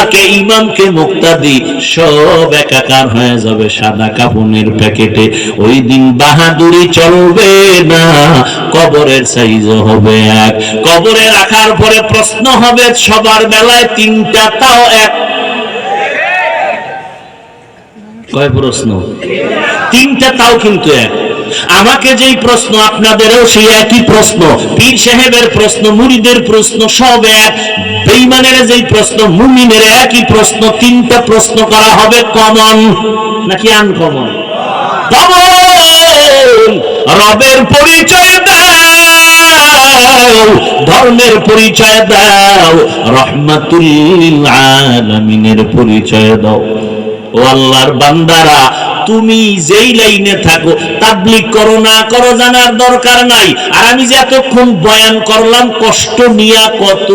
খলিফাকে ইমামকে মুক্তাদি সব একাকার হয়ে যাবে সাদা কাপনের প্যাকেটে। ওই দিন বাহাদুরি চলবে না, কবরের সাইজ হবে এক। কবরে রাখার পরে প্রশ্ন হবে, সবার বেলায় তিনটা, তাও এক। কয় প্রশ্ন? তিনটা, তাও কিন্তু এক। আমাকে যেই প্রশ্ন আপনাদেরও সেই একই প্রশ্ন। পীর সাহেবের প্রশ্ন, মুড়িদের প্রশ্ন, সব এক। বেইমানের যেই প্রশ্ন, মুমিনের একই প্রশ্ন। তিনটা প্রশ্ন করা হবে কমন নাকি আনকমন? কমন। রবের পরিচয় দাও, ধর্মের পরিচয় দাও, রহমাতুল আলামিনের পরিচয় দাও। ও আল্লাহর বান্দারা তুমি যেই লাইনে থাকো তাবলিক করো না, করো জানার দরকার নাই। আর আমি যে এতক্ষণ বয়ান করলাম, কষ্ট নিয়ে কত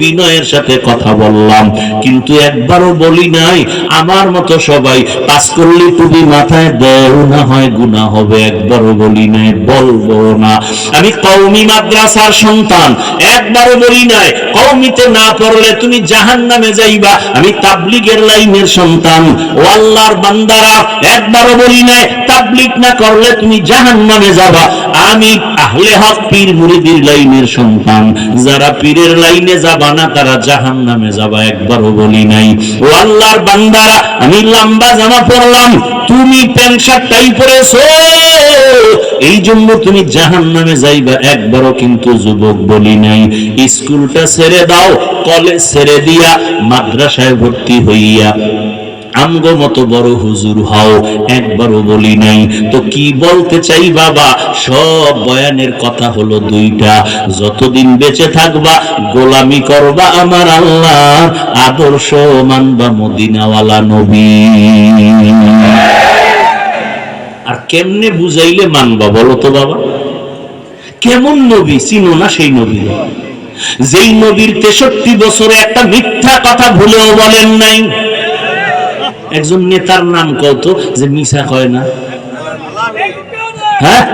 বিনয়ের সাথে কথা বললাম। কিন্তু একবারও বলি নাই, আমার মতো সবাই, পাস করলে তুমি মাথায় দেও না হয়, গুণা হবে, একবারও বলি নাই, বলব না। আমি কওমি মাদ্রাসার সন্তান, একবারও বলি নাই, কওমিতে না পড়লে তুমি জাহান নামে যাইবা। আমি তাবলিগের লাইনের সন্তান, ও আল্লাহর বান্দারা একবারও বলি নাই, তাবলিগ না করলে তুমি জাহান নামে যাবা। আমি আহলে হক পীর মুরিদির লাইনের সন্তান। যারা পীরের লাইনে যাবা না, তারা জাহান নামে যাবা, একবারও বলি নাই। ও আল্লাহর বান্দারা, আমি লম্বা জামা তুমি প্যান্ট শার্টটাই পরেছো। এই জন্য তুমি জাহান নামে যাইবা, একবারও কিন্তু যুবক বলি নাই। স্কুলটা ছেড়ে দাও, কলেজ ছেড়ে দিয়া, মাদ্রাসায় ভর্তি হইয়া আমগো মতো বড় হুজুর হও, একবারও বলি নাই। তো কি বলতে চাই বাবা? সব বয়ানের কথা হলো দুইটা। যতদিন বেঁচে থাকবা, গোলামি করবা আমার আল্লাহ আদর্শ মানবা মদিনাওয়ালা নবী। আর কেমনে বুঝাইলে মানবা বলো তো বাবা? কেমন নবী? চিনো না সেই নবী? যেই নবীর তেষট্টি বছরে একটা মিথ্যা কথা ভুলেও বলেন নাই। একজন নেতার নাম কত যে মিশা কয় না? হ্যাঁ?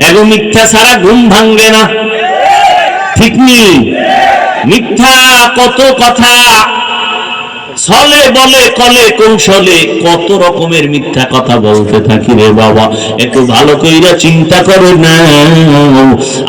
একদম মিথ্যা ছাড়া ঘুম ভাঙবে না। ঠিক নি? মিথ্যা কত কথা ছলে বলে, কলে, কৌশলে কত রকমের মিথ্যা কথা বলতে থাকি রে বাবা। একটু ভালো কইরা চিন্তা করে না।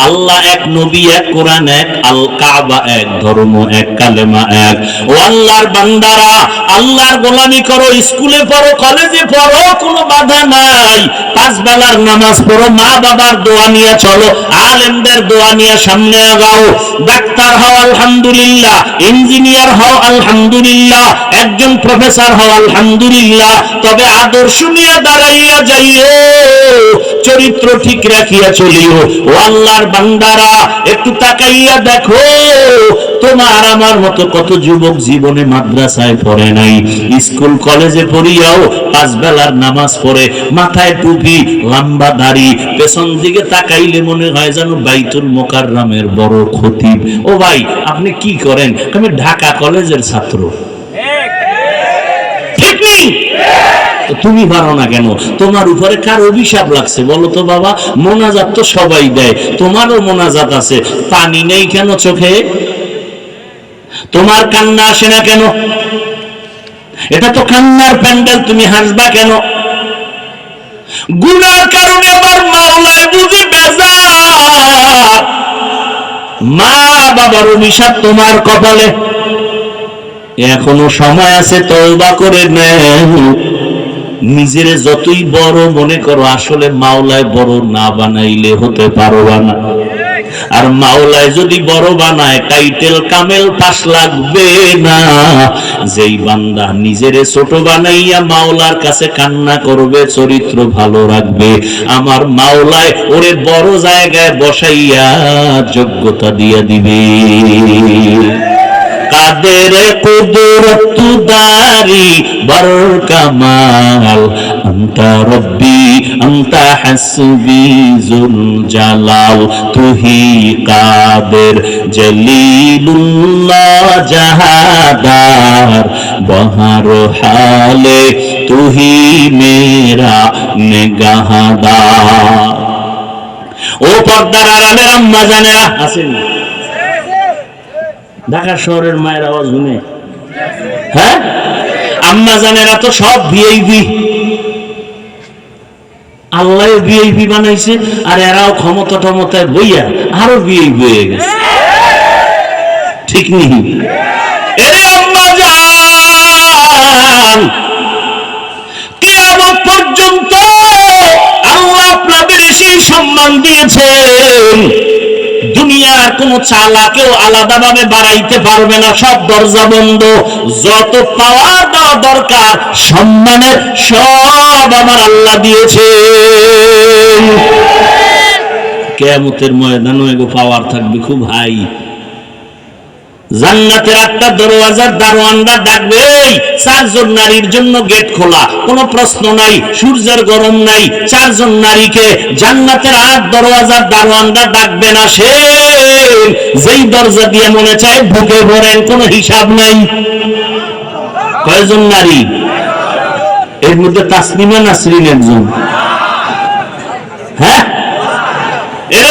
আল্লাহ এক নবী, এক কোরআন, এক আল কাবা, এক ধর্ম, এক কালেমা, এক। ও আল্লাহর বান্দারা, আল্লাহর গোলামি করো, স্কুলে পড়ো, কলেজে পড়ো, কোনো বাধা নাই। পাঁচ বেলার নামাজ পড়ো, মা বাবার দোয়া নিয়ে চলো, আলেমদের দোয়া নিয়ে সামনে আগাও। ডাক্তার হও, আলহামদুলিল্লাহ। ইঞ্জিনিয়ার হও, আলহামদুলিল্লাহ। একজন প্রফেসর হও, আলহামদুলিল্লাহ। তবে আদর্শ নিয়ে দাঁড়াইয়া যাইও, চরিত্র ঠিক রাখিয়া চলিও। ও আল্লাহর বান্দারা, একটু তাকাইয়া দেখো, তোমার আমার মতো কত যুবক জীবনে মাদ্রাসায় পড়ে নাই। স্কুল, কলেজে পড়িয়াও পাঁচ বেলার নামাজ পড়ে, মাথায় টুপি, লম্বা দাড়ি, পেছন দিকে তাকাইলে মনে হয় যেন বাইতুল মোকাররামের বড় খতিব। ও ভাই, আপনি কি করেন? আমি ঢাকা কলেজের ছাত্র। নেই। তুমি পারো না কেন? তোমার উপরে কার অভিশাপ লাগছে বলো তো বাবা? মোনাজাত তো সবাই দেয়। তোমারও মোনাজাত আছে। পানি নেই কেন চোখে? তোমার কান্না আসে না কেন? এটা তো কান্নার প্যান্ডেল, তুমি হাসবা কেন? গুনার কারণে আবার মাওলায় বুঝি বেজার মা বাবার অভিশাপ তোমার কপালে। এখনও সময় আছে তওবা করে নেও নিজের যতই বড় মনে করো, আসলে মাওলায় বড় না বানাইলে হতে পারবা না। আর মাওলায় যদি বড় বানায়, টাইটেল কামেল পাস লাগবে না। যেই বান্দা নিজেরে ছোট বানাইয়া মাওলার কাছে কান্না করবে, চরিত্র ভালো রাখবে। আমার মাওলায় ওরে বড় জায়গায় বসাইয়া যোগ্যতা দিয়া দিবে। কাদের কুদরত দারি বর কামাল আন্তা রব্বি আন্তা হাসবি জুল জালাল তুহি কাদের জলিলুল্লাহ জাহাদার বহার হালে তুহি মেরা নেগাহাদার ও পর্দার আরামের আম্মা জানেরা আসেন ঢাকা শহরের মায়ের আওয়াজ শুনে। হ্যাঁ? আম্মা জানেরা তো সব ভিআইপি আল্লাহ ভিআইপি বানাইছে, আর এরাও ক্ষমতা টমতায় বইয়া আরও ভিআইপি হয়ে গেছে। ঠিক নেই এরে আম্মা জান, কিয়ামত পর্যন্ত আল্লাহ আপনাদের সেই সম্মান দিয়েছেন। দুনিয়ার কোন চালাকেও আলাদাভাবে বাড়াইতে পারবে না। সব দরজা বন্ধ। যত পাওয়ার দেওয়া দরকার, সম্মানের সব আমার আল্লাহ দিয়েছে। কেয়ামতের ময়দানও এগো পাওয়ার থাকবে খুব হাই। জান্নাতের একটা দরওয়াজার দারোয়ানরা ডাকবে চারজন নারীর জন্য গেট খোলা। কোনো প্রশ্ন নাই, সূর্যের গরম নাই, চারজন নারীকে জান্নাতের আট দরওয়াজার দারোয়ানরা ডাকবে না সে। যেই দরজা দিয়ে মনে চায় ঢুকে ভরেন, কোনো হিসাব নাই। কয়জন নারী? এর মধ্যে তাসলিমা নাসরিন একজন। হ্যাঁ? এর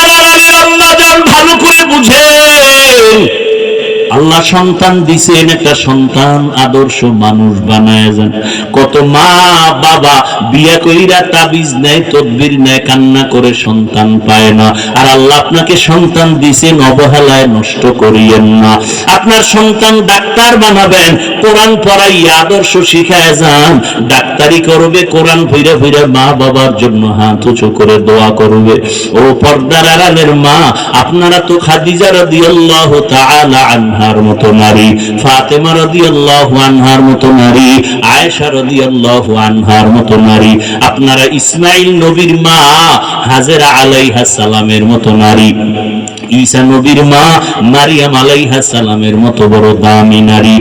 আড়ালের আল্লাহ ভালো করে বুঝেন। আল্লাহ সন্তান দিছেন, একটা সন্তান আদর্শ মানুষ বানায় যান। কত মা, বাবা বিয়া কইরা তাবিজ নেয়, তদবির নেয়, কান্না করে সন্তান পায় না। আর আল্লাহ আপনাকে সন্তান দিছেন, অবহেলায় নষ্ট করিয়েন না। আপনার সন্তান ডাক্তার বানাবেন, কোরআন পড়াইয়া আদর্শ শিখায় যান। ডাক্তারি করবে, কোরআন ফিরে ফিরে মা বাবার জন্য হাত উঁচু করে দোয়া করবে। ও পর্দার আড়ালের মা, আপনারা তো খাদিজা রাদিয়াল্লাহু তাআলা আনহার মতো নারী, ফাতেমা রাদিয়াল্লাহু আনহার মতো নারী, আয়েশা রাদিয়াল্লাহু আনহার মতো নারী, আপনারা ইসমাইল নবীর মা হাজেরা আলাইহাস সালামের মতো নারী। ঈসা নবীর মা মারিয়াম আলাইহা সালামের মতো বড় দামি নারী।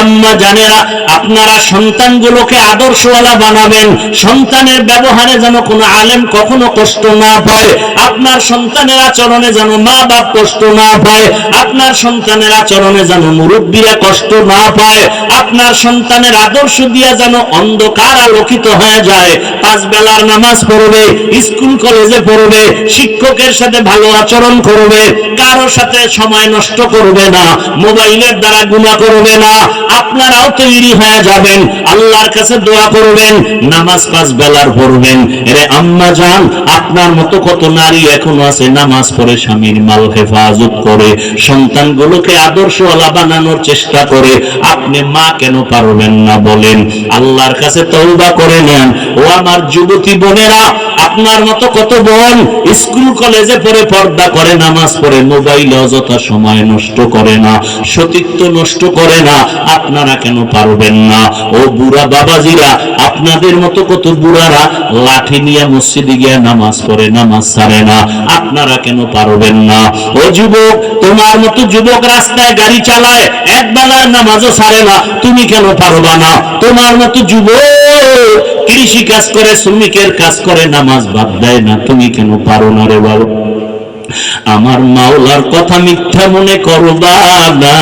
আম্মা জানেরা, আপনারা সন্তানগুলোকে আদর্শওয়ালা বানাবেন। সন্তানের ব্যবহারে যেন কোনো আলেম কখনো কষ্ট না পায়। আপনার সন্তানের আচরণে যেন মা বাপ কষ্ট না পায়। আপনার সন্তানের আচরণে যেন মুরব্বীরা কষ্ট না পায়। আপনার সন্তানের আদর্শ দিয়া যেন অন্ধকার আলোকিত হয়ে যায়। পাঁচ বেলার নামাজ পড়বে, স্কুল কলেজে পড়বে, শিক্ষকের সাথে ভালো আচরণ করবে কারও সাথে সময় নষ্ট করবে না, মোবাইলের দ্বারা গুণা করবে না। আপনারাও তৈরি হয়ে যাবেন, আল্লাহর কাছে দোয়া করবেন, নামাজ পাঁচ বেলার পড়বেন। এরে আম্মা যান আপনার মতো কত নারী এখনও আছে, নামাজ পড়ে স্বামীর মাল হেফাজত করে, সন্তানগুলোকে আদর্শওয়ালা বানানোর চেষ্টা করে। আপনি মা কেন পারবেন না বলেন? আল্লাহর কাছে তওবা করে নেন। ও আমার যুবতী বোনেরা আপনার মতো কত বোন স্কুল, কলেজে পড়ে পর্দা করে, নামাজ পড়ে মোবাইলে অযথা সময় নষ্ট করে না, সতীত্ব নষ্ট করে না, আপনারা কেন পারবেন না? ও বুড়া বাবাজিরা, আপনাদের মতো কত বুড়ারা লাঠি নিয়ে মসজিদে গিয়ে নামাজ পড়ে, নামাজ ছাড়ে না, আপনারা কেন পারবেন না? ও যুবক, তোমার মতো যুবক রাস্তায় গাড়ি চালায়, এক বেলার নামাজও ছাড়ে না, তুমি কেন পারবা না? তোমার মতো যুবক কৃষি কাজ করে, শ্রমিকের কাজ করে, নামাজ বাদ দেয় না। তুমি কেন পারো না রে বাবা? আমার মাওলার কথা মিথ্যা মনে করবা না।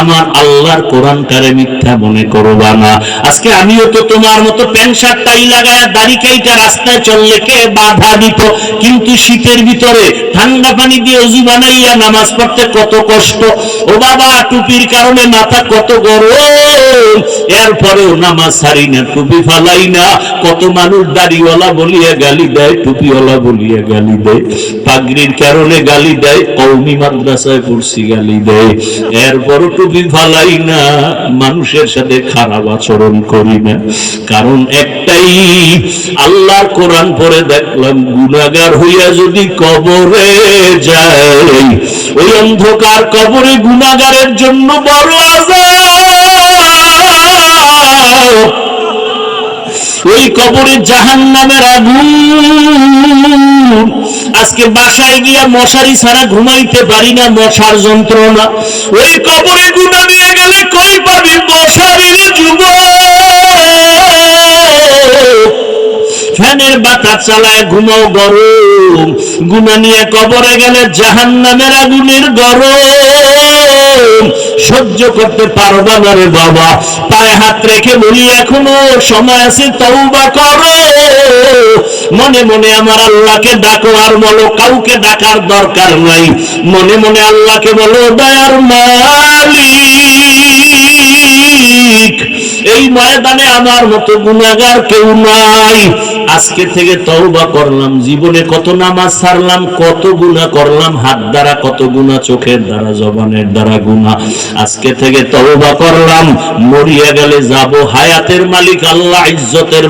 আমার আল্লাহর কোরআনটারে মিথ্যা মনে করবা না। আজকে আমিও তো তোমার মতো প্যান্ট শার্ট, টাই লাগায় দাড়ি কাইটা রাস্তায় চললে কে বাধা দিত? কিন্তু শীতের ভিতরে ঠান্ডা পানি দিয়ে অজু বানাইয়া নামাজ পড়তে কত কষ্ট। ও বাবা, টুপির কারণে মাথা কত গরম। এরপরেও নামাজ ছাড়ি না, টুপি ফালাই না। কত মানুষ দাড়িওয়ালা বলিয়া গালি দেয়, টুপিওয়ালা বলিয়া গালি দেয়। পাগড়ির কারণে গালি দেয় কৌমি মাদ্রাসায় পড়ছি গালি দেয়। এরপরও টুপি ফালাই না, মানুষের সাথে খারাপ আচরণ করি না। কারণ একটাই, আল্লাহর কোরআন পরে দেখলাম গুনাগার হইয়া যদি কবরে যায়, ওই অন্ধকার কবরে গুনাগারের জন্য বড় আজাব ওই কবরে জাহান নামের আগুন। আজকে বাসায় গিয়া মশারি ছাড়া ঘুমাইতে পারি না, মশার যন্ত্রণা। ওই কবরে গুণা নিয়ে গেলে কই পাবি মশারির যুব? ফ্যানের বাতাস চালায় ঘুমাও গরম। গুনা নিয়ে কবরে গেলে জাহান নামের আগুনের গরম। সহ্য করতে পারবা না রে বাবা। পায়ে হাত রেখে বলি, এখনও সময় আছে, তওবা করো। মনে মনে আমার আল্লাহকে ডাকো, আর বলো, কাউকে ডাকার দরকার নাই। মনে মনে আল্লাহকে বলো, দয়ার মালিক, এই ময়দানে আমার মতো গুনাহগার কেউ নাই। আজকে থেকে তওবা করলাম, জীবনে কত নামাজ সারলাম কত গুণা করলাম, হাত দ্বারা কত গুণা চোখের দ্বারা, জবানের দ্বারা গুনা আজকে থেকে তওবা করলাম, মরিয়া গেলে যাব, হায়াতের মালিক, আল্লাহ ইজ্জতের